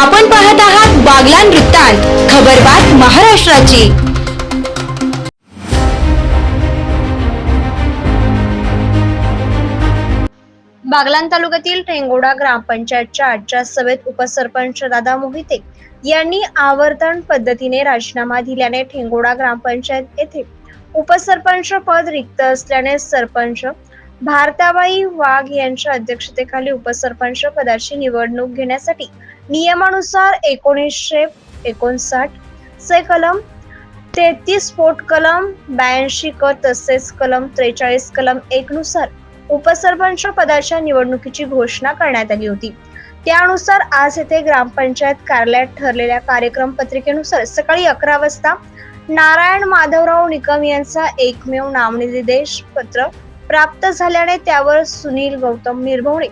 आपण पाहत आहात बागलान वृत्तांत खबरबात महाराष्ट्राची. बागलाण तालुक्यातील टेंगोडा ग्रामपंचायतच्या आजच्या सभेत उपसरपंच दादा मोहिते यांनी आवर्तन पद्धतीने राजीनामा दिल्याने ठेंगोडा ग्रामपंचायत येथे उपसरपंच पद रिक्त असल्याने सरपंच भारताबाई वाघ यांच्या अध्यक्षतेखाली उपसरपंच पदाची निवडणूक घेण्यासाठी नियमानुसार एकोणीसशे एकोणसाठ चे कलम तेहतीस पोट कलम ब्याऐंशी क तसेच कलम त्रेचाळीस कलम एक नुसार उपसरपंच पदाच्या निवडणुकीची घोषणा करण्यात आली होती. त्यानुसार आज येथे ग्रामपंचायत कार्यालयात ठरलेल्या कार्यक्रम पत्रिकेनुसार सकाळी अकरा वाजता नारायण माधवराव निकम यांचा एकमेव नामनिर्देश पत्र प्राप्त झाल्याने त्यावर सुनील गौतम निर्भवणे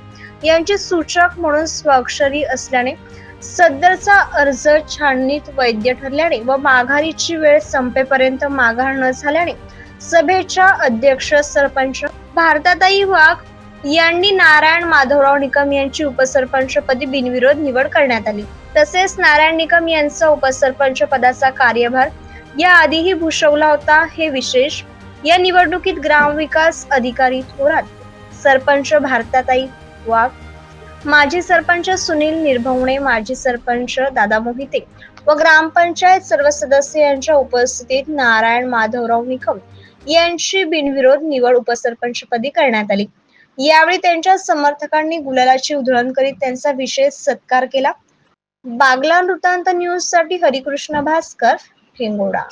यांचे सूचक म्हणून स्वाक्षरी असल्याने सदरचा अर्ज छाननीत वैद्य ठरल्याने व माघारीची वेळ संपेपर्यंत माघार न झाल्याने सभेच्या अध्यक्ष सरपंच भारताताई वाघ यांनी नारायण माधवराव निकम यांची उपसरपंचपदी बिनविरोध निवड करण्यात आली. तसेच नारायण निकम यांचा उपसरपंच पदाचा कार्यभार या आधीही भूषवला होता हे विशेष या निवडणुकीत ग्रामविकास अधिकारी थोरात सरपंच भारताताई वाघ माजी सरपंच सुनील निर्भवणे माजी सरपंच दादा मोहिते व ग्रामपंचायत सर्व सदस्य यांच्या उपस्थितीत नारायण माधवराव निकम यांची बिनविरोध निवड उपसरपंचपदी करण्यात आली. यावेळी त्यांच्या समर्थकांनी गुलालाची उधळण करीत त्यांचा विशेष सत्कार केला. बागला वृत्तांत न्यूजसाठी हरिकृष्ण भास्कर ठेंगोडा